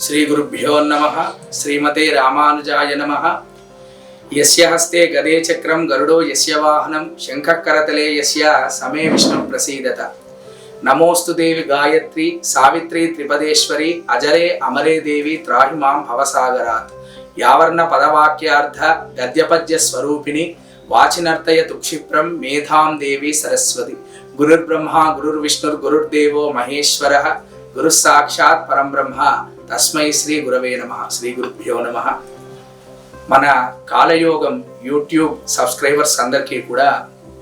శ్రీ గురుభ్యో నమ. శ్రీమతే రామానుజాయ నమ. యస్య హస్తే గదే చక్రం గరుడో యస్య వాహనం. శంఖకరతలే యస్య సమే విష్ణు ప్రసీదత. నమోస్తు దేవి గాయత్రి సావిత్రి త్రిపదేశ్వరి అజరే అమరే దేవి త్రాహి మాం భవసాగరాత్. యావర్ణ పదవాక్యార్థ గద్యపద్య స్వరూపిణి వాచినర్తయ తుక్షిప్రం మేధాం దేవి సరస్వతి. గురుర్బ్రహ్మ గురుర్విష్ణుర్ గురుర్దేవో మహేశ్వర. గురుస్సాక్షాత్ పరం బ్రహ్మ. తస్మై శ్రీ గురవే నమ శ్రీ గురుభ్యో నమ. మన కాలయోగం యూట్యూబ్ సబ్స్క్రైబర్స్ అందరికీ కూడా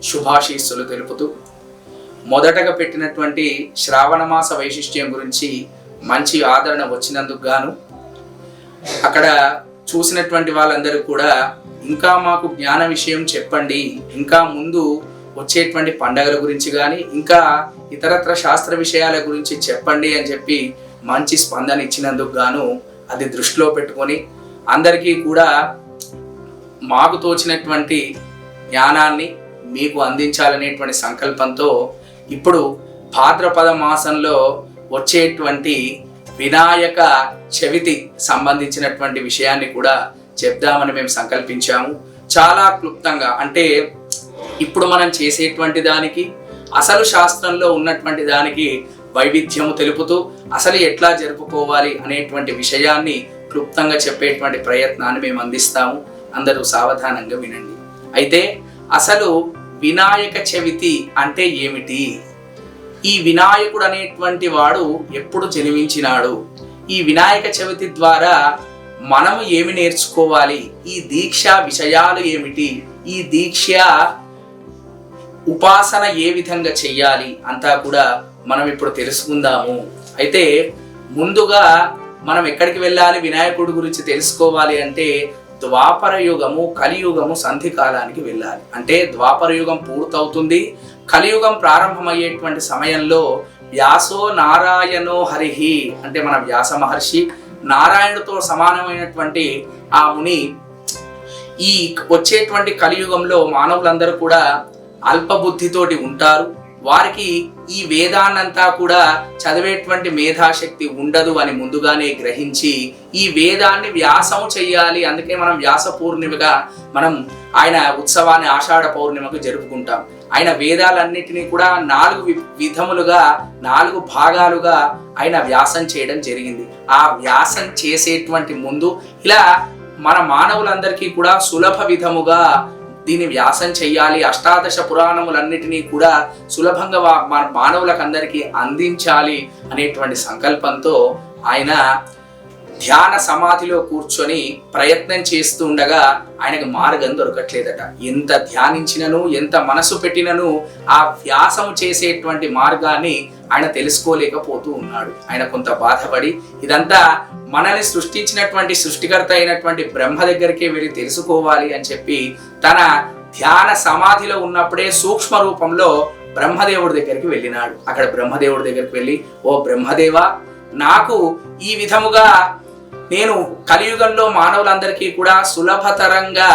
శుభాశీస్సులు తెలుపుతూ మొదటగా పెట్టినటువంటి శ్రావణ మాస వైశిష్ట్యం గురించి మంచి ఆదరణ వచ్చినందుకు గాను అక్కడ చూసినటువంటి వాళ్ళందరూ కూడా ఇంకా మాకు జ్ఞాన విషయం చెప్పండి ఇంకా ముందు వచ్చేటువంటి పండగల గురించి కానీ ఇంకా ఇతరత్ర శాస్త్ర విషయాల గురించి చెప్పండి అని చెప్పి మంచి స్పందన ఇచ్చినందుకు గాను అది దృష్టిలో పెట్టుకొని అందరికీ కూడా మాకు తోచినటువంటి జ్ఞానాన్ని మీకు అందించాలనేటువంటి సంకల్పంతో ఇప్పుడు భాద్రపద మాసంలో వచ్చేటువంటి వినాయక చవితి సంబంధించినటువంటి విషయాన్ని కూడా చెప్దామని మేము సంకల్పించాము. చాలా క్లుప్తంగా అంటే ఇప్పుడు మనం చేసేటువంటి దానికి అసలు శాస్త్రంలో ఉన్నటువంటి దానికి వైవిధ్యము తెలుపుతూ అసలు ఎట్లా జరుపుకోవాలి అనేటువంటి విషయాన్ని క్లుప్తంగా చెప్పేటువంటి ప్రయత్నాన్ని మేము అందిస్తాము. అందరూ సావధానంగా వినండి. అయితే అసలు వినాయక చవితి అంటే ఏమిటి? ఈ వినాయకుడు అనేటువంటి వాడు ఎప్పుడు జన్మించినాడు? ఈ వినాయక చవితి ద్వారా మనము ఏమి నేర్చుకోవాలి? ఈ దీక్ష విషయాలు ఏమిటి? ఈ దీక్ష ఉపాసన ఏ విధంగా చెయ్యాలి అంతా కూడా మనం ఇప్పుడు తెలుసుకుందాము. అయితే ముందుగా మనం ఎక్కడికి వెళ్ళాలి వినాయకుడి గురించి తెలుసుకోవాలి అంటే ద్వాపర యుగము కలియుగము సంధి కాలానికి వెళ్ళాలి. అంటే ద్వాపర యుగం పూర్తవుతుంది. కలియుగం ప్రారంభమయ్యేటువంటి సమయంలో వ్యాసో నారాయణో హరిహి అంటే మన వ్యాస మహర్షి నారాయణుడితో సమానమైనటువంటి ఆ ముని ఈ వచ్చేటువంటి కలియుగంలో మానవులందరూ కూడా అల్పబుద్ధితోటి ఉంటారు. వారికి ఈ వేదాన్నంతా కూడా చదివేటువంటి మేధాశక్తి ఉండదు అని ముందుగానే గ్రహించి ఈ వేదాన్ని వ్యాసం చెయ్యాలి. అందుకే మనం వ్యాస పూర్ణిమగా మనం ఆయన ఉత్సవాన్ని ఆషాఢ పౌర్ణిమకు జరుపుకుంటాం. ఆయన వేదాలన్నిటినీ కూడా నాలుగు వి- విధములుగా నాలుగు భాగాలుగా ఆయన వ్యాసం చేయడం జరిగింది. ఆ వ్యాసం చేసేటువంటి ముందు ఇలా మన మానవులందరికీ కూడా సులభ విధముగా దీన్ని వ్యాసం చెయ్యాలి అష్టాదశ పురాణములన్నిటినీ కూడా సులభంగా మన మానవులకు అందరికీ అందించాలి అనేటువంటి సంకల్పంతో ఆయన ధ్యాన సమాధిలో కూర్చొని ప్రయత్నం చేస్తూ ఉండగా ఆయనకు మార్గం దొరకట్లేదట. ఎంత ధ్యానించినను ఎంత మనసు పెట్టినను ఆ వ్యాసము చేసేటువంటి మార్గాన్ని ఆయన తెలుసుకోలేకపోతూ ఉన్నాడు. ఆయన కొంత బాధపడి ఇదంతా మనల్ని సృష్టించినటువంటి సృష్టికర్త అయినటువంటి బ్రహ్మ దగ్గరికి వెళ్ళి తెలుసుకోవాలి అని చెప్పి తన ధ్యాన సమాధిలో ఉన్నప్పుడే సూక్ష్మ రూపంలో బ్రహ్మదేవుడి దగ్గరికి వెళ్ళినాడు. అక్కడ బ్రహ్మదేవుడి దగ్గరికి వెళ్ళి ఓ బ్రహ్మదేవా నాకు ఈ విధముగా నేను కలియుగంలో మానవులందరికీ కూడా సులభతరంగా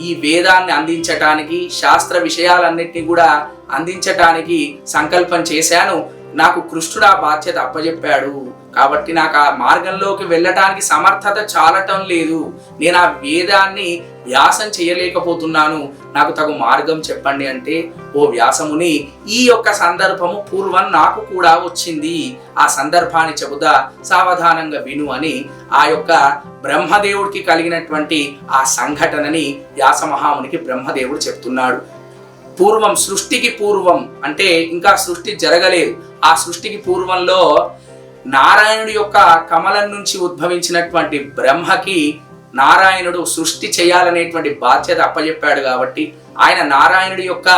ఈ వేదాన్ని అందించటానికి శాస్త్ర విషయాలన్నింటినీ కూడా అందించటానికి సంకల్పం చేశాను. నాకు కృష్ణుడు ఆ బాధ్యత అప్పచెప్పాడు కాబట్టి నాకు ఆ మార్గంలోకి వెళ్ళటానికి సమర్థత చాలటం లేదు. నేను ఆ వేదాన్ని వ్యాసం చేయలేకపోతున్నాను. నాకు తగు మార్గం చెప్పండి అంటే ఓ వ్యాసముని ఈ యొక్క సందర్భము పూర్వం నాకు కూడా వచ్చింది. ఆ సందర్భాన్ని చెబుతా సావధానంగా విను అని ఆ యొక్క బ్రహ్మదేవుడికి కలిగినటువంటి ఆ సంఘటనని వ్యాసమహామునికి బ్రహ్మదేవుడు చెప్తున్నాడు. పూర్వం సృష్టికి పూర్వం అంటే ఇంకా సృష్టి జరగలేదు. ఆ సృష్టికి పూర్వంలో నారాయణుడి యొక్క కమలం నుంచి ఉద్భవించినటువంటి బ్రహ్మకి నారాయణుడు సృష్టి చేయాలనేటువంటి బాధ్యత అప్పజెప్పాడు కాబట్టి ఆయన నారాయణుడి యొక్క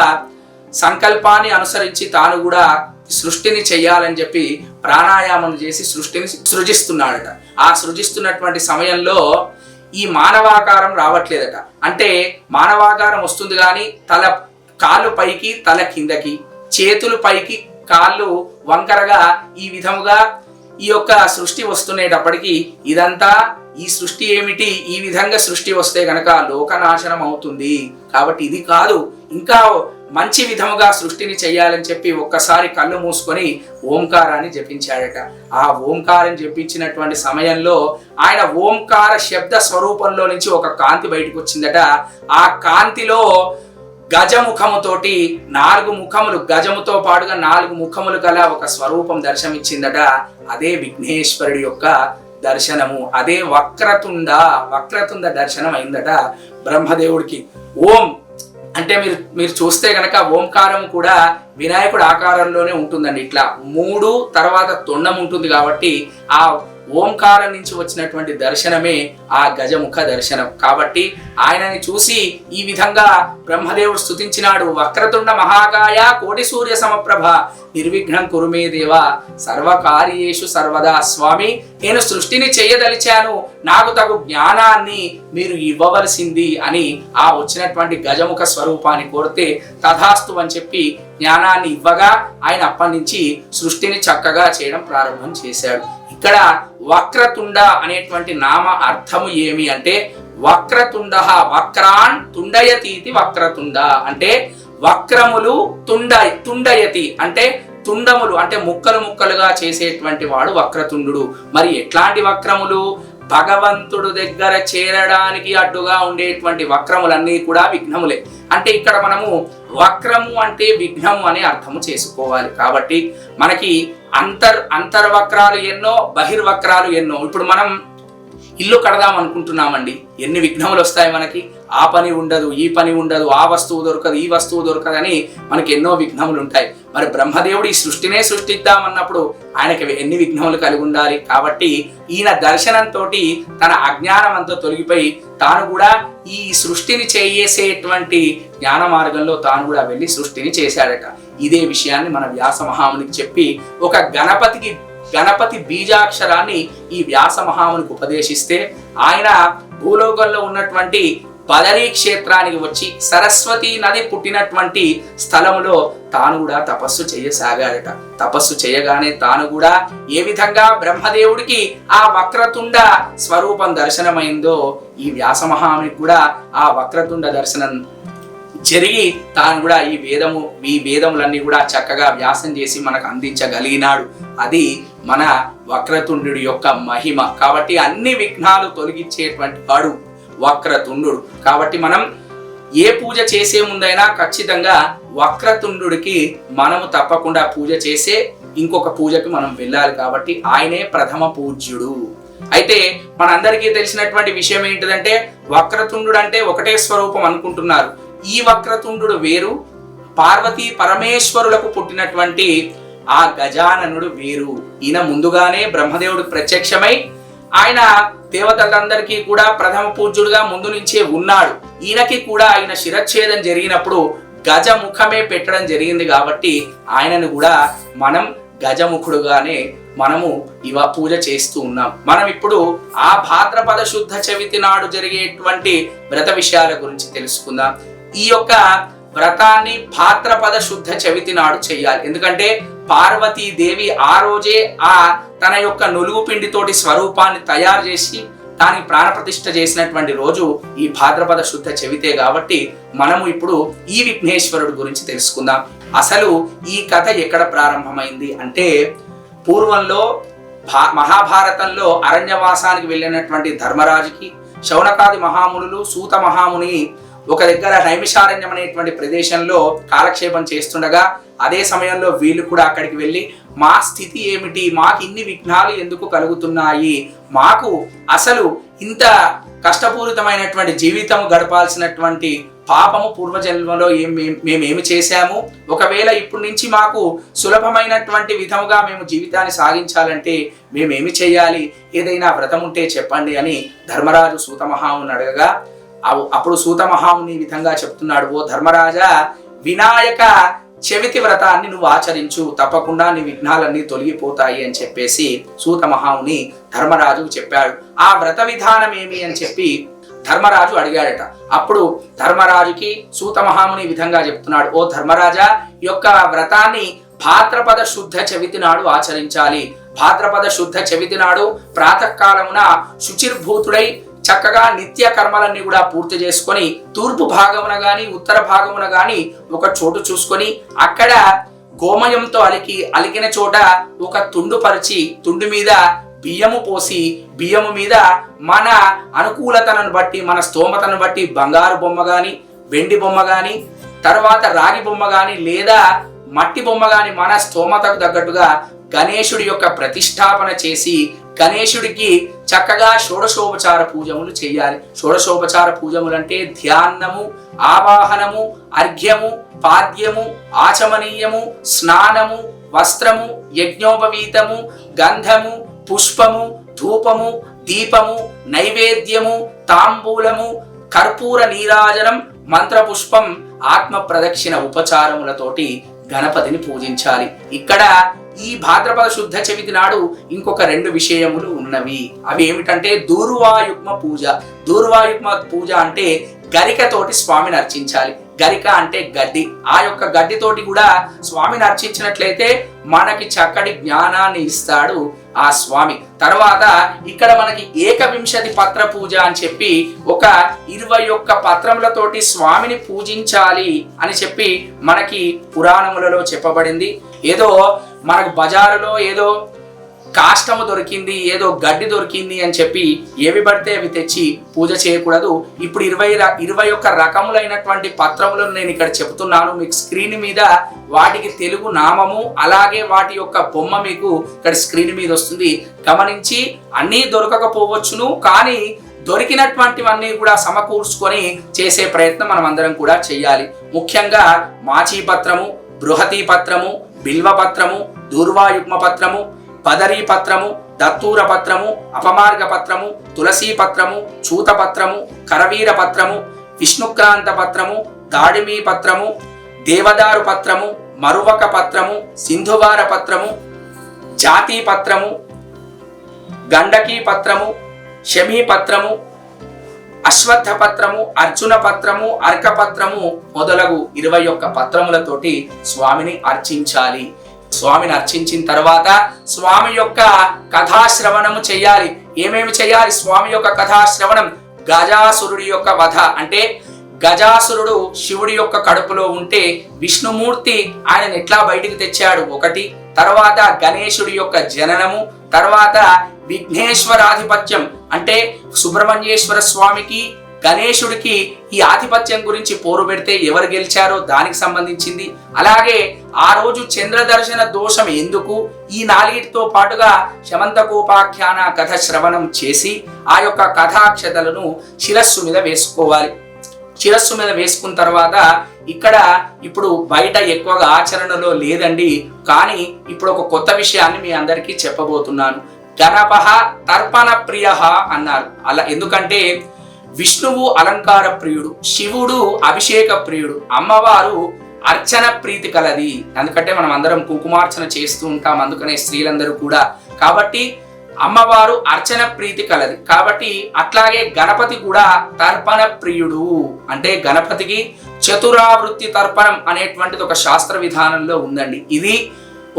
సంకల్పాన్ని అనుసరించి తాను కూడా సృష్టిని చెయ్యాలని చెప్పి ప్రాణాయామం చేసి సృష్టిని సృజిస్తున్నాడట. ఆ సృజిస్తున్నటువంటి సమయంలో ఈ మానవాకారం రావట్లేదట. అంటే మానవాకారం వస్తుంది కానీ తల కాళ్ళు పైకి తల కిందకి చేతులు పైకి కాళ్ళు వంకరగా ఈ విధముగా ఈ యొక్క సృష్టి వస్తునేటప్పటికీ ఇదంతా ఈ సృష్టి ఏమిటి? ఈ విధంగా సృష్టి వస్తే గనక లోకనాశనం అవుతుంది. కాబట్టి ఇది కాదు. ఇంకా మంచి విధముగా సృష్టిని చేయాలని చెప్పి ఒక్కసారి కళ్ళు మూసుకొని ఓంకారాన్ని జపించాడట. ఆ ఓంకారం జపించినటువంటి సమయంలో ఆయన ఓంకార శబ్ద స్వరూపంలో నుంచి ఒక కాంతి బయటకు వచ్చిందట ఆ కాంతిలో గజముఖముతోటి నాలుగు ముఖములు గజముతో పాటుగా నాలుగు ముఖములు గల ఒక స్వరూపం దర్శనమిచ్చిందట. అదే విఘ్నేశ్వరుడి యొక్క దర్శనము. అదే వక్రతుండ వక్రతుండ దర్శనం అయిందట బ్రహ్మదేవుడికి. ఓం అంటే మీరు మీరు చూస్తే గనక ఓంకారం కూడా వినాయకుడు ఆకారంలోనే ఉంటుందండి. ఇట్లా మూడు తర్వాత తొండం ఉంటుంది కాబట్టి ఆ ఓంకారం నుంచి వచ్చినటువంటి దర్శనమే ఆ గజముఖ దర్శనం. కాబట్టి ఆయనని చూసి ఈ విధంగా బ్రహ్మదేవుడు స్తుతించినాడు. వక్రతుండ మహాకాయ కోటి సూర్య సమప్రభ. నిర్విఘ్నం కురుమే దేవ. సర్వకార్యేషు సర్వదా స్వామి. నేను సృష్టిని చేయదలిచాను. నాకు తగు జ్ఞానాన్ని మీరు ఇవ్వవలసింది అని ఆ వచ్చినటువంటి గజముఖ స్వరూపాన్ని కోరితే తథాస్తు అని చెప్పి జ్ఞానాన్ని ఇవ్వగా ఆయన అప్పటి నుంచి సృష్టిని చక్కగా చేయడం ప్రారంభం చేశాడు. ఇక్కడ వక్రతుండ అనేటువంటి నామ అర్థము ఏమి అంటే వక్రతుండ వక్రాన్ తుండయతీతి వక్రతుండ. అంటే వక్రములు తుండ తుండయతి. అంటే తుండములు అంటే ముక్కలు ముక్కలుగా చేసేటువంటి వాడు వక్రతుండు. మరి ఎట్లాంటి వక్రములు? భగవంతుడు దగ్గర చేరడానికి అడ్డుగా ఉండేటువంటి వక్రములన్నీ కూడా విఘ్నములే. అంటే ఇక్కడ మనము వక్రము అంటే విఘ్నము అనే అర్థము చేసుకోవాలి కాబట్టి మనకి అంతర్ అంతర్వక్రాలు ఎన్నో బహిర్వక్రాలు ఎన్నో. ఇప్పుడు మనం ఇల్లు కడదాం అనుకుంటున్నామండి. ఎన్ని విఘ్నములు వస్తాయి మనకి? ఆ పని ఉండదు ఈ పని ఉండదు ఆ వస్తువు దొరకదు ఈ వస్తువు దొరకదని మనకి ఎన్నో విఘ్నములు ఉంటాయి. మరి బ్రహ్మదేవుడు ఈ సృష్టినే సృష్టిద్దామన్నప్పుడు ఆయనకి ఎన్ని విఘ్నములు కలిగి ఉండాలి? కాబట్టి ఈయన దర్శనంతో తన అజ్ఞానం అంతా తొలగిపోయి తాను కూడా ఈ సృష్టిని చేసేటువంటి జ్ఞాన మార్గంలో తాను కూడా వెళ్ళి సృష్టిని చేశాడట. ఇదే విషయాన్ని మన వ్యాస మహామునికి చెప్పి ఒక గణపతికి గణపతి బీజాక్షరాన్ని ఈ వ్యాస మహామునికి ఉపదేశిస్తే ఆయన భూలోకంలో ఉన్నటువంటి బదరీ క్షేత్రానికి వచ్చి సరస్వతి నది పుట్టినటువంటి స్థలములో తాను కూడా తపస్సు చేయసాగాడట తపస్సు చేయగానే తాను కూడా ఏ విధంగా బ్రహ్మదేవుడికి ఆ వక్రతుండ స్వరూపం దర్శనమైందో ఈ వ్యాస మహామునికి కూడా ఆ వక్రతుండ దర్శనం జరిగి తాను కూడా ఈ వేదము ఈ వేదములన్నీ కూడా చక్కగా వ్యాసం చేసి మనకు అందించగలిగినాడు. అది మన వక్రతుండు యొక్క మహిమ. కాబట్టి అన్ని విఘ్నాలు తొలగించేటువంటి వాడు వక్రతుండు. కాబట్టి మనం ఏ పూజ చేసే ముందైనా ఖచ్చితంగా వక్రతుండుడికి మనము తప్పకుండా పూజ చేసే ఇంకొక పూజకి మనం వెళ్ళాలి కాబట్టి ఆయనే ప్రథమ పూజ్యుడు. అయితే మనందరికీ తెలిసినటువంటి విషయం ఏంటిదంటే వక్రతుండు అంటే ఒకటే స్వరూపం అనుకుంటున్నారు. ఈ వక్రతుండు వేరు పార్వతీ పరమేశ్వరులకు పుట్టినటువంటి ఆ గజాననుడు వేరు. ఈయన ముందుగానే బ్రహ్మదేవుడు ప్రత్యక్షమై ఆయన దేవతలందరికీ కూడా ప్రథమ పూజ్యుడుగా ముందు నుంచే ఉన్నాడు. ఈయనకి కూడా ఆయన శిరచ్ఛేదం జరిగినప్పుడు గజముఖమే పెట్టడం జరిగింది కాబట్టి ఆయనను కూడా మనం గజముఖుడుగానే మనము ఇవ పూజ చేస్తూ ఉన్నాం. మనం ఇప్పుడు ఆ భాద్రపద శుద్ధ చవితి నాడు జరిగేటువంటి వ్రత విషయాల గురించి తెలుసుకుందాం. ఈ యొక్క వ్రతాన్ని భాద్రపద శుద్ధ చవితి నాడు చేయాలి. ఎందుకంటే పార్వతీ దేవి ఆ రోజే ఆ తన యొక్క నులుగు పిండితోటి స్వరూపాన్ని తయారు చేసి దానికి ప్రాణప్రతిష్ఠ చేసినటువంటి రోజు ఈ భాద్రపద శుద్ధ చెవితే కాబట్టి మనము ఇప్పుడు ఈ విఘ్నేశ్వరుడు గురించి తెలుసుకుందాం. అసలు ఈ కథ ఎక్కడ ప్రారంభమైంది అంటే పూర్వంలో భా మహాభారతంలో అరణ్యవాసానికి వెళ్ళినటువంటి ధర్మరాజుకి శౌనకాది మహామునులు సూత మహాముని ఒక దగ్గర నైమిషారణ్యం అనేటువంటి ప్రదేశంలో కాలక్షేపం చేస్తుండగా అదే సమయంలో వీళ్ళు కూడా అక్కడికి వెళ్ళి మా స్థితి ఏమిటి? మాకు ఇన్ని విఘ్నాలు ఎందుకు కలుగుతున్నాయి? మాకు అసలు ఇంత కష్టపూరితమైనటువంటి జీవితం గడపాల్సినటువంటి పాపము పూర్వజన్మలో ఏం మేమేమి చేశాము? ఒకవేళ ఇప్పటి నుంచి మాకు సులభమైనటువంటి విధముగా మేము జీవితాన్ని సాగించాలంటే మేమేమి చేయాలి? ఏదైనా వ్రతం ఉంటే చెప్పండి అని ధర్మరాజు సూతమహాముని అడగగా అప్పుడు సూతమహాముని ఈ విధంగా చెప్తున్నాడు ఓ ధర్మరాజా వినాయక చెవితి వ్రతాన్ని నువ్వు ఆచరించు తప్పకుండా నీ విఘ్నాలన్నీ తొలగిపోతాయి అని చెప్పేసి సూత మహాముని ధర్మరాజుకు చెప్పాడు. ఆ వ్రత విధానం ఏమి? అని చెప్పి ధర్మరాజు అడిగాడట. అప్పుడు ధర్మరాజుకి సూత మహాముని విధంగా చెప్తున్నాడు. ఓ ధర్మరాజా యొక్క వ్రతాన్ని భాద్రపద శుద్ధ చవితి నాడు ఆచరించాలి. భాద్రపద శుద్ధ చవితి నాడు ప్రాతకాలమున శుచిర్భూతుడై చక్కగా నిత్య కర్మలన్నీ కూడా పూర్తి చేసుకొని తూర్పు భాగమున గాని ఉత్తర భాగమున గాని ఒక చోటు చూసుకొని అక్కడ గోమయంతో అలికి అలికిన చోట ఒక తుండు పరిచి తుండు మీద బియ్యము పోసి బియ్యము మీద మన అనుకూలతను బట్టి మన స్తోమతను బట్టి బంగారు బొమ్మ కానీ వెండి బొమ్మ కానీ తర్వాత రాగి బొమ్మ కానీ లేదా మట్టి బొమ్మ కానీ మన స్తోమతకు తగ్గట్టుగా గణేశుడి యొక్క ప్రతిష్టాపన చేసి గణేశుడికి చక్కగా షోడశోపచార పూజములు చేయాలి. షోడశోపచార పూజములు అంటే ధ్యానము ఆవాహనము అర్ఘ్యము పాద్యము ఆచమనీయము స్నానము వస్త్రము యజ్ఞోపవీతము గంధము పుష్పము ధూపము దీపము నైవేద్యము తాంబూలము కర్పూర నీరాజనం మంత్రపుష్పం ఆత్మ ప్రదక్షిణ ఉపచారములతోటి గణపతిని పూజించాలి. ఇక్కడ ఈ భాద్రపద శుద్ధ చవితి నాడు ఇంకొక రెండు విషయములు ఉన్నవి. అవి ఏమిటంటే దూర్వాయుగ్మ పూజ. దూర్వాయుగ్మ పూజ అంటే గరికతోటి స్వామిని అర్చించాలి. గరిక అంటే గడ్డి. ఆ యొక్క గడ్డితోటి కూడా స్వామిని అర్చించినట్లయితే మనకి చక్కటి జ్ఞానాన్ని ఇస్తాడు ఆ స్వామి. తర్వాత ఇక్కడ మనకి ఏకవింశతి పత్ర పూజ అని చెప్పి ఒక ఇరవై ఒక్క పత్రములతోటి స్వామిని పూజించాలి అని చెప్పి మనకి పురాణములలో చెప్పబడింది. ఏదో మనకు బజారులో ఏదో కాష్టము దొరికింది ఏదో గడ్డి దొరికింది అని చెప్పి ఏవి పడితే అవి తెచ్చి పూజ చేయకూడదు. ఇప్పుడు ఇరవై ఇరవై ఒక్క రకములైనటువంటి పత్రములను నేను ఇక్కడ చెప్తున్నాను మీకు స్క్రీన్ మీద వాటికి తెలుగు నామము అలాగే వాటి యొక్క బొమ్మ మీకు ఇక్కడ స్క్రీన్ మీద వస్తుంది. గమనించి అన్నీ దొరకకపోవచ్చును కానీ దొరికినటువంటివన్నీ కూడా సమకూర్చుకొని చేసే ప్రయత్నం మనం అందరం కూడా చేయాలి. ముఖ్యంగా మాచీ పత్రము బృహతీ పత్రము బిల్వ పత్రము దూర్వాయుగ్మ పత్రము పదరీ పత్రము దత్తూర పత్రము అపమార్గ పత్రము తులసీ పత్రము చూత పత్రము కరవీర పత్రము విష్ణుక్రాంత పత్రము దాడిమీ పత్రము దేవదారు పత్రము మరువక పత్రము సింధువార పత్రము జాతీ పత్రము గండకీ పత్రము శమీ పత్రము అశ్వత్థ పత్రము అర్జున పత్రము అర్క పత్రము మొదలగు ఇరవై ఒక్క పత్రములతోటి స్వామిని అర్చించాలి. స్వామిని అర్చించిన తర్వాత స్వామి యొక్క కథాశ్రవణము చేయాలి. ఏమేమి చేయాలి? స్వామి యొక్క కథాశ్రవణం గజాసురుడి యొక్క వధ అంటే గజాసురుడు శివుడి యొక్క కడుపులో ఉంటే విష్ణుమూర్తి ఆయనను ఎట్లా బయటికి తెచ్చాడు? ఒకటి తర్వాత గణేశుడి యొక్క జననము తర్వాత విఘ్నేశ్వరాధిపత్యం. అంటే సుబ్రహ్మణ్యేశ్వర స్వామికి గణేశుడికి ఈ ఆధిపత్యం గురించి పోరు పెడితే ఎవరు గెలిచారో దానికి సంబంధించింది. అలాగే ఆ రోజు చంద్రదర్శన దోషం ఎందుకు? ఈ నాలుగిటితో పాటుగా శమంతకోపాఖ్యాన కథ శ్రవణం చేసి ఆ యొక్క కథాక్షతలను శిరస్సు మీద వేసుకోవాలి. శిరస్సు మీద వేసుకున్న తర్వాత ఇక్కడ ఇప్పుడు బయట ఎక్కువగా ఆచరణలో లేదండి. కానీ ఇప్పుడు ఒక కొత్త విషయాన్ని మీ అందరికీ చెప్పబోతున్నాను. గణపహ తర్పణ ప్రియ అన్నారు. అలా ఎందుకంటే విష్ణువు అలంకార ప్రియుడు శివుడు అభిషేక ప్రియుడు అమ్మవారు అర్చన ప్రీతి కలది. ఎందుకంటే మనం అందరం కుంకుమార్చన చేస్తూ ఉంటాం అందుకనే స్త్రీలందరూ కూడా. కాబట్టి అమ్మవారు అర్చన ప్రీతి కలది. కాబట్టి అట్లాగే గణపతి కూడా తర్పణ ప్రియుడు. అంటే గణపతికి చతురావృత్తి తర్పణం అనేటువంటిది ఒక శాస్త్ర విధానంలో ఉందండి. ఇది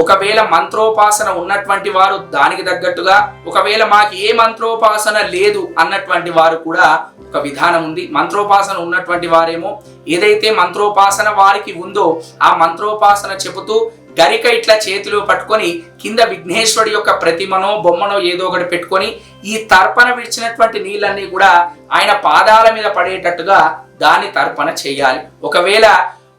ఒకవేళ మంత్రోపాసన ఉన్నటువంటి వారు దానికి తగ్గట్టుగా ఒకవేళ మాకు ఏ మంత్రోపాసన లేదు అన్నటువంటి వారు కూడా ఒక విధానం ఉంది. మంత్రోపాసన ఉన్నటువంటి వారేమో ఏదైతే మంత్రోపాసన వారికి ఉందో ఆ మంత్రోపాసన చెబుతూ గరిక ఇట్లా చేతిలో పట్టుకొని కింద విఘ్నేశ్వరుడి యొక్క ప్రతిమనో బొమ్మనో ఏదో ఒకటి పెట్టుకొని ఈ తర్పణ విడిచినటువంటి నీళ్ళన్నీ కూడా ఆయన పాదాల మీద పడేటట్టుగా దాన్ని తర్పణ చేయాలి. ఒకవేళ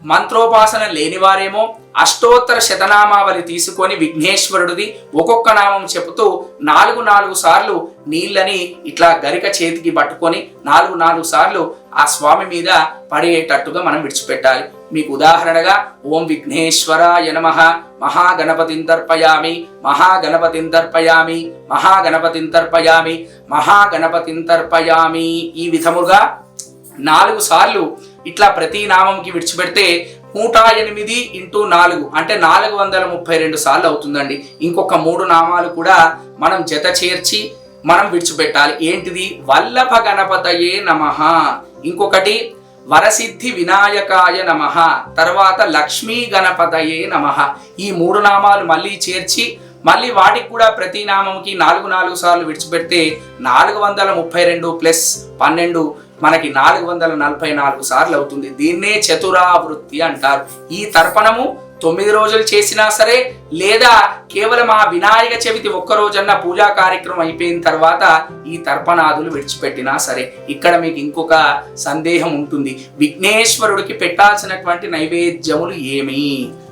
మంత్రోపాసన లేనివారేమో అష్టోత్తర శతనామావళి తీసుకొని విఘ్నేశ్వరుడిది ఒక్కొక్క నామం చెబుతూ నాలుగు నాలుగు సార్లు నీళ్ళని ఇట్లా గరిక చేతికి పట్టుకొని నాలుగు నాలుగు సార్లు ఆ స్వామి మీద పడేటట్టుగా మనం విడిచిపెట్టాలి. మీకు ఉదాహరణగా ఓం విఘ్నేశ్వరాయ నమ మహాగణపతిని తర్పయామి మహాగణపతిని తర్పయామి మహాగణపతిని తర్పయామి మహాగణపతిని తర్పయామి ఈ విధముగా నాలుగు సార్లు ఇట్లా ప్రతి నామంకి విడిచిపెడితే నూట ఎనిమిది ఇంటూ నాలుగు అంటే నాలుగు వందల ముప్పై రెండు సార్లు అవుతుందండి. ఇంకొక మూడు నామాలు కూడా మనం జత చేర్చి మనం విడిచిపెట్టాలి. ఏంటిది? వల్లభ గణపతయే నమ. ఇంకొకటి వరసిద్ధి వినాయకాయ నమ తర్వాత లక్ష్మీ గణపతయే నమ. ఈ మూడు నామాలు మళ్ళీ చేర్చి మళ్ళీ వాటికి కూడా ప్రతి నామంకి నాలుగు నాలుగు సార్లు విడిచిపెడితే నాలుగు వందల ముప్పై రెండు ప్లస్ పన్నెండు మనకి నాలుగు వందల నలభై నాలుగు సార్లు అవుతుంది. దీన్నే చతురావృత్తి అంటారు. ఈ తర్పణము తొమ్మిది రోజులు చేసినా సరే లేదా కేవలం ఆ వినాయక చవితి ఒక్కరోజన్న పూజా కార్యక్రమం అయిపోయిన తర్వాత ఈ తర్పణాదులు విడిచిపెట్టినా సరే ఇక్కడ మీకు ఇంకొక సందేహం ఉంటుంది. విఘ్నేశ్వరుడికి పెట్టాల్సినటువంటి నైవేద్యములు ఏమి?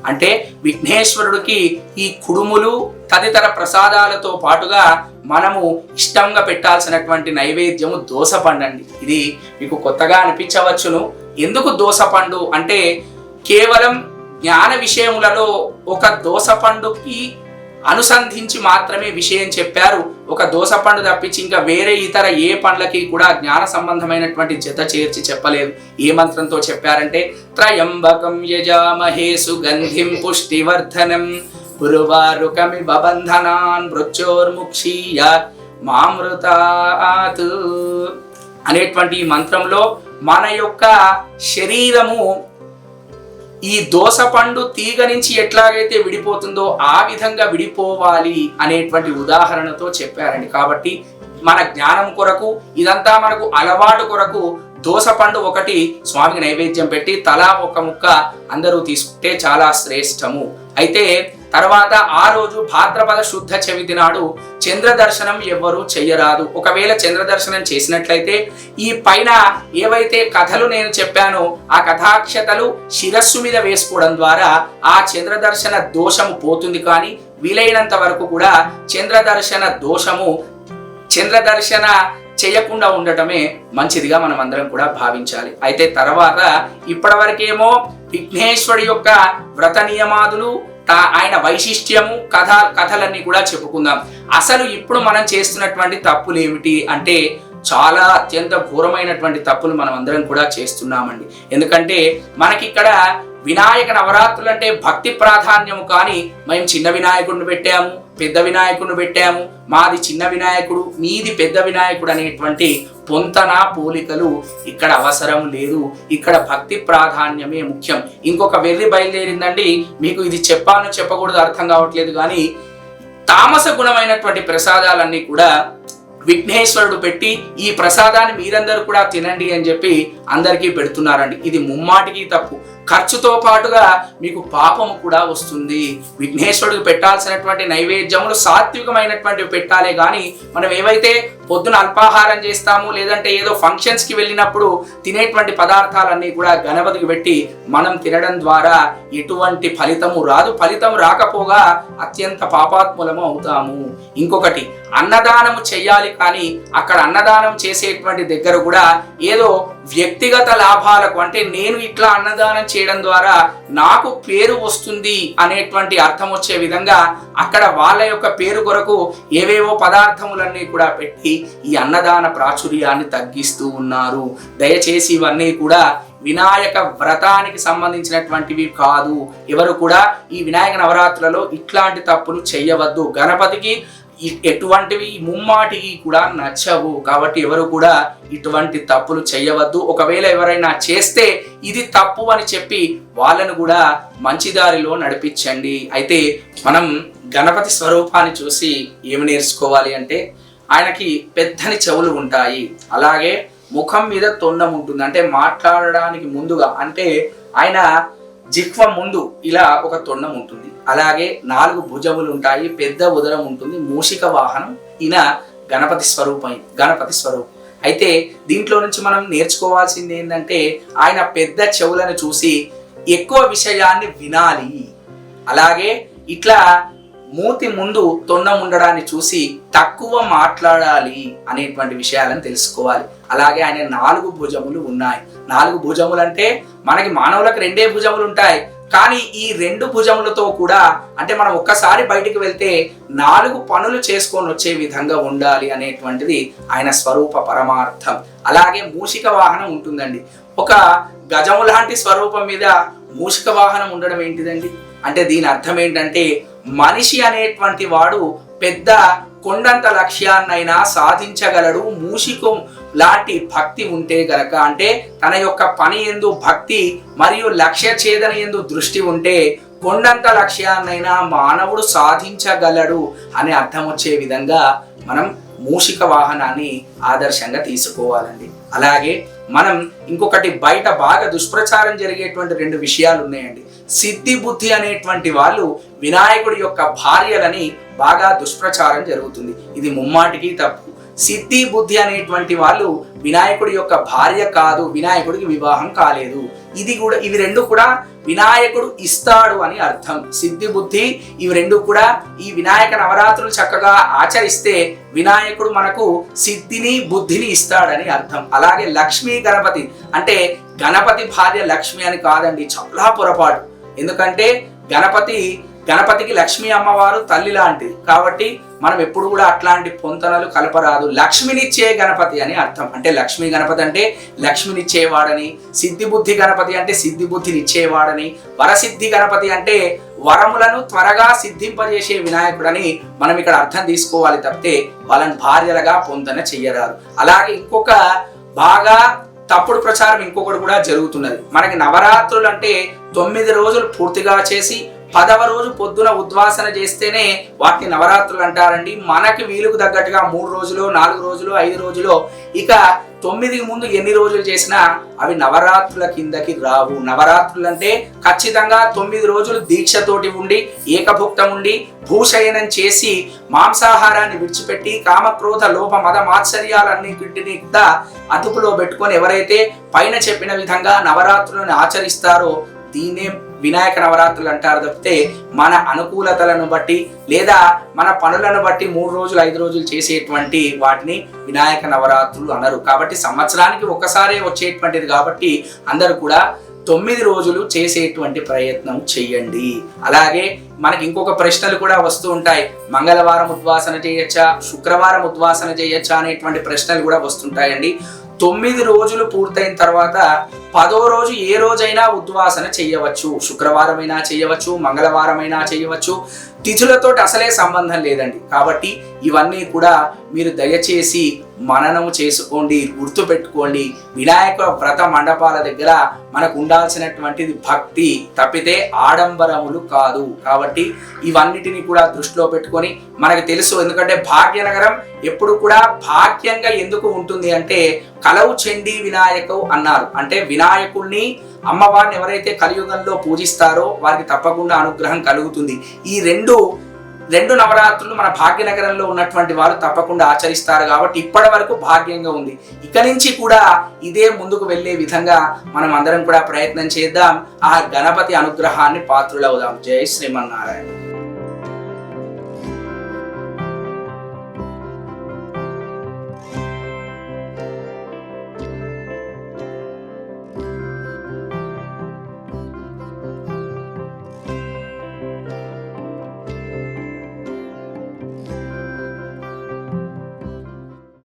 అంటే విఘ్నేశ్వరుడికి ఈ కుడుములు తదితర ప్రసాదాలతో పాటుగా మనము ఇష్టంగా పెట్టాల్సినటువంటి నైవేద్యము దోసపండు అండి ఇది మీకు కొత్తగా అనిపించవచ్చును. ఎందుకు దోసపండు అంటే కేవలం జ్ఞాన విషయములలో ఒక దోస పండుకి అనుసంధించి మాత్రమే విషయం చెప్పారు. ఒక దోసపండు తప్పించి ఇంకా వేరే ఇతర ఏ పండ్లకి కూడా జ్ఞాన సంబంధమైనటువంటి జత చేర్చి చెప్పలేదు. ఏ మంత్రంతో చెప్పారంటే త్రయంబకం యజామహే సుగంధిం పుష్టివర్ధనం గురువారుకమి బబంధనాన్ మృత్యోర్ముక్షీయ మామృతాత్ అనేటువంటి ఈ మంత్రంలో మన యొక్క శరీరము ఈ దోసపండు తీగ నుంచి ఎట్లాగైతే విడిపోతుందో ఆ విధంగా విడిపోవాలి అనేటువంటి ఉదాహరణతో చెప్పారండి. కాబట్టి మన జ్ఞానం కొరకు ఇదంతా మనకు అలవాటు కొరకు దోసపండు ఒకటి స్వామికి నైవేద్యం పెట్టి తలా ఒక ముక్క అందరూ తీసుకుంటే చాలా శ్రేష్టము. అయితే తర్వాత ఆ రోజు భాద్రపద శుద్ధ చవితి నాడు చంద్ర దర్శనం ఎవ్వరూ చెయ్యరాదు. ఒకవేళ చంద్ర దర్శనం చేసినట్లయితే ఈ పైన ఏవైతే కథలు నేను చెప్పానో ఆ కథాక్షతలు శిరస్సు మీద వేసుకోవడం ద్వారా ఆ చంద్ర దర్శన దోషము పోతుంది కానీ వీలైనంత వరకు కూడా చంద్ర దర్శన దోషము చంద్ర దర్శన చేయకుండా ఉండటమే మంచిదిగా మనం అందరం కూడా భావించాలి. అయితే తర్వాత ఇప్పటివరకేమో విఘ్నేశ్వరుడి యొక్క వ్రత నియమాదులు ఆయన వైశిష్ట్యము కథ కథలన్నీ కూడా చెప్పుకుందాం. అసలు ఇప్పుడు మనం చేస్తున్నటువంటి తప్పులు ఏమిటి అంటే చాలా అత్యంత ఘోరమైనటువంటి తప్పులు మనం అందరం కూడా చేస్తున్నామండి. ఎందుకంటే మనకి ఇక్కడ వినాయక నవరాత్రులు అంటే భక్తి ప్రాధాన్యము కానీ మేము చిన్న వినాయకుడిని పెట్టాము పెద్ద వినాయకుడిని పెట్టాము. మాది చిన్న వినాయకుడు మీది పెద్ద వినాయకుడు అనేటువంటి పొంతన పోలికలు ఇక్కడ అవసరం లేదు. ఇక్కడ భక్తి ప్రాధాన్యమే ముఖ్యం. ఇంకొక వెర్రి బయలుదేరిందండి. మీకు ఇది చెప్పాను చెప్పకూడదు అర్థం కావట్లేదు కానీ తామస గుణమైనటువంటి ప్రసాదాలన్నీ కూడా విఘ్నేశ్వరుడు పెట్టి ఈ ప్రసాదాన్ని మీరందరూ కూడా తినండి అని చెప్పి అందరికీ పెడుతున్నారండి. ఇది ముమ్మాటికి తప్పు. ఖర్చుతో పాటుగా మీకు పాపము కూడా వస్తుంది. విఘ్నేశ్వరుడికి పెట్టాల్సినటువంటి నైవేద్యములు సాత్వికమైనటువంటివి పెట్టాలి కానీ మనం ఏవైతే పొద్దున అల్పాహారం చేస్తాము లేదంటే ఏదో ఫంక్షన్స్కి వెళ్ళినప్పుడు తినేటువంటి పదార్థాలన్నీ కూడా గణపతికి పెట్టి మనం తినడం ద్వారా ఎటువంటి ఫలితము రాదు. ఫలితం రాకపోగా అత్యంత పాపాత్ములము అవుతాము. ఇంకొకటి అన్నదానము చేయాలి కానీ అక్కడ అన్నదానం చేసేటువంటి దగ్గర కూడా ఏదో వ్యక్తిగత లాభాలకు అంటే నేను ఇట్లా అన్నదానం చేయడం ద్వారా నాకు పేరు వస్తుంది అనేటువంటి అర్థం వచ్చే విధంగా అక్కడ వాళ్ళ యొక్క పేరు కొరకు ఏవేవో పదార్థములన్నీ కూడా పెట్టి ఈ అన్నదాన ప్రాచుర్యాన్ని తగ్గిస్తూ ఉన్నారు. దయచేసి ఇవన్నీ కూడా వినాయక వ్రతానికి సంబంధించినటువంటివి కాదు. ఎవరు కూడా ఈ వినాయక నవరాత్రులలో ఇట్లాంటి తప్పులు చేయవద్దు. గణపతికి ఎటువంటివి ముమ్మాటికి కూడా నచ్చవు. కాబట్టి ఎవరు కూడా ఇటువంటి తప్పులు చేయవద్దు ఒకవేళ ఎవరైనా చేస్తే ఇది తప్పు అని చెప్పి వాళ్ళను కూడా మంచి దారిలో నడిపించండి. అయితే మనం గణపతి స్వరూపాన్ని చూసి ఏమి నేర్చుకోవాలి అంటే ఆయనకి పెద్దని చెవులు ఉంటాయి. అలాగే ముఖం మీద తొండం ఉంటుంది. అంటే మాట్లాడడానికి ముందుగా అంటే ఆయన జిహ్వ ముందు ఇలా ఒక తొండం ఉంటుంది. అలాగే నాలుగు భుజములు ఉంటాయి పెద్ద ఉదరం ఉంటుంది మూషిక వాహనం ఈయన గణపతి స్వరూపం గణపతి స్వరూపం. అయితే దీంట్లో నుంచి మనం నేర్చుకోవాల్సింది ఏంటంటే ఆయన పెద్ద చెవులను చూసి ఎక్కువ విషయాన్ని వినాలి. అలాగే ఇట్లా మూతి ముందు తొండం ఉండడాన్ని చూసి తక్కువ మాట్లాడాలి అనేటువంటి విషయాలను తెలుసుకోవాలి. అలాగే ఆయన నాలుగు భుజములు ఉన్నాయి. నాలుగు భుజములు అంటే మనకి మానవులకు రెండే భుజములు ఉంటాయి కానీ ఈ రెండు భుజములతో కూడా అంటే మనం ఒక్కసారి బయటికి వెళ్తే నాలుగు పనులు చేసుకొని వచ్చే విధంగా ఉండాలి అనేటువంటిది ఆయన స్వరూప పరమార్థం. అలాగే మూషిక వాహనం ఉంటుందండి. ఒక గజము లాంటి స్వరూపం మీద మూషిక వాహనం ఉండడం ఏంటిదండి? అంటే దీని అర్థం ఏంటంటే మనిషి అనేటువంటి వాడు పెద్ద కొండంత లక్ష్యాన్నైనా సాధించగలడు మూషికం లాంటి భక్తి ఉంటే గనక అంటే తన యొక్క పని ఎందు భక్తి మరియు లక్ష్య ఛేదన ఎందు దృష్టి ఉంటే కొండంత లక్ష్యాన్నైనా మానవుడు సాధించగలడు అనే అర్థం వచ్చే విధంగా మనం మూషిక వాహనాన్ని ఆదర్శంగా తీసుకోవాలండి. అలాగే మనం ఇంకొకటి బయట బాగా దుష్ప్రచారం జరిగేటువంటి రెండు విషయాలు ఉన్నాయండి. సిద్ధి బుద్ధి అనేటువంటి వాళ్ళు వినాయకుడి యొక్క భార్యలని బాగా దుష్ప్రచారం జరుగుతుంది. ఇది ముమ్మాటికి తప్పు. సిద్ధి బుద్ధి అనేటువంటి వాళ్ళు వినాయకుడి యొక్క భార్య కాదు వినాయకుడికి వివాహం కాలేదు. ఇది కూడా ఇవి రెండు కూడా వినాయకుడు ఇస్తాడు అని అర్థం. సిద్ధి బుద్ధి ఇవి రెండు కూడా ఈ వినాయక నవరాత్రులు చక్కగా ఆచరిస్తే వినాయకుడు మనకు సిద్ధిని బుద్ధిని ఇస్తాడని అర్థం. అలాగే లక్ష్మీ గణపతి. అంటే గణపతి భార్య లక్ష్మి అని కాదండి చాలా పొరపాటు. ఎందుకంటే గణపతి గణపతికి లక్ష్మీ అమ్మవారు తల్లి లాంటిది కాబట్టి మనం ఎప్పుడు కూడా అట్లాంటి పొంతనలు కలపరాదు. లక్ష్మినిచ్చే గణపతి అని అర్థం. అంటే లక్ష్మీ గణపతి అంటే లక్ష్మినిచ్చేవాడని సిద్ధి బుద్ధి గణపతి అంటే సిద్ధిబుద్ధినిచ్చేవాడని వరసిద్ధి గణపతి అంటే వరములను త్వరగా సిద్ధింపజేసే వినాయకుడని మనం ఇక్కడ అర్థం తీసుకోవాలి తప్పితే వాళ్ళని భార్యలుగా పొందన చెయ్యరాదు. అలాగే ఇంకొక బాగా తప్పుడు ప్రచారం ఇంకొకటి కూడా జరుగుతున్నది. మనకి నవరాత్రులు అంటే తొమ్మిది రోజులు పూర్తిగా చేసి పదవ రోజు పొద్దున ఉద్వాసన చేస్తేనే వాటిని నవరాత్రులు అంటారండి. మనకి వీలుకు తగ్గట్టుగా మూడు రోజులు నాలుగు రోజులు ఐదు రోజులు ఇక తొమ్మిదికి ముందు ఎన్ని రోజులు చేసినా అవి నవరాత్రుల కిందకి రావు. నవరాత్రులు అంటే ఖచ్చితంగా తొమ్మిది రోజులు దీక్షతోటి ఉండి ఏకభుక్తం ఉండి భూశయనం చేసి మాంసాహారాన్ని విడిచిపెట్టి కామక్రోధ లోప మద మాత్సర్యాలన్నింటినీ కూడా అదుపులో పెట్టుకొని ఎవరైతే పైన చెప్పిన విధంగా నవరాత్రులను ఆచరిస్తారో దీన్నే వినాయక నవరాత్రులు అంటారు తప్పితే మన అనుకూలతలను బట్టి లేదా మన పనులను బట్టి మూడు రోజులు ఐదు రోజులు చేసేటువంటి వాటిని వినాయక నవరాత్రులు అనరు. కాబట్టి సంవత్సరానికి ఒకసారి వచ్చేటువంటిది కాబట్టి అందరూ కూడా తొమ్మిది రోజులు చేసేటువంటి ప్రయత్నం చెయ్యండి. అలాగే మనకి ఇంకొక ప్రశ్నలు కూడా వస్తూ ఉంటాయి. మంగళవారం ఉద్వాసన చేయొచ్చా? శుక్రవారం ఉద్వాసన చేయొచ్చా? అనేటువంటి ప్రశ్నలు కూడా వస్తుంటాయండి. తొమ్మిది రోజులు పూర్తయిన తర్వాత పదో రోజు ఏ రోజైనా ఉద్వాసన చేయవచ్చు. శుక్రవారమైనా చేయవచ్చు మంగళవారమైనా చేయవచ్చు. తిథులతో అసలే సంబంధం లేదండి. కాబట్టి ఇవన్నీ కూడా మీరు దయచేసి మననం చేసుకోండి గుర్తుపెట్టుకోండి. వినాయక వ్రత మండపాల దగ్గర మనకు ఉండాల్సినటువంటిది భక్తి తప్పితే ఆడంబరములు కాదు. కాబట్టి ఇవన్నిటిని కూడా దృష్టిలో పెట్టుకొని మనకు తెలుసు. ఎందుకంటే భాగ్యనగరం ఎప్పుడు కూడా భాగ్యంగా ఎందుకు ఉంటుంది అంటే కలవు చెండి వినాయకు అన్నారు. అంటే వినాయకుణ్ణి అమ్మవారిని ఎవరైతే కలియుగంలో పూజిస్తారో వారికి తప్పకుండా అనుగ్రహం కలుగుతుంది. ఈ రెండు రెండు నవరాత్రులు మన భాగ్యనగరంలో ఉన్నటువంటి వారు తప్పకుండా ఆచరిస్తారు కాబట్టి ఇప్పటి వరకు భాగ్యంగా ఉంది. ఇక నుంచి కూడా ఇదే ముందుకు వెళ్ళే విధంగా మనం అందరం కూడా ప్రయత్నం చేద్దాం. ఆ గణపతి అనుగ్రహాన్ని పాత్రులవుదాం. జై శ్రీమన్నారాయణ.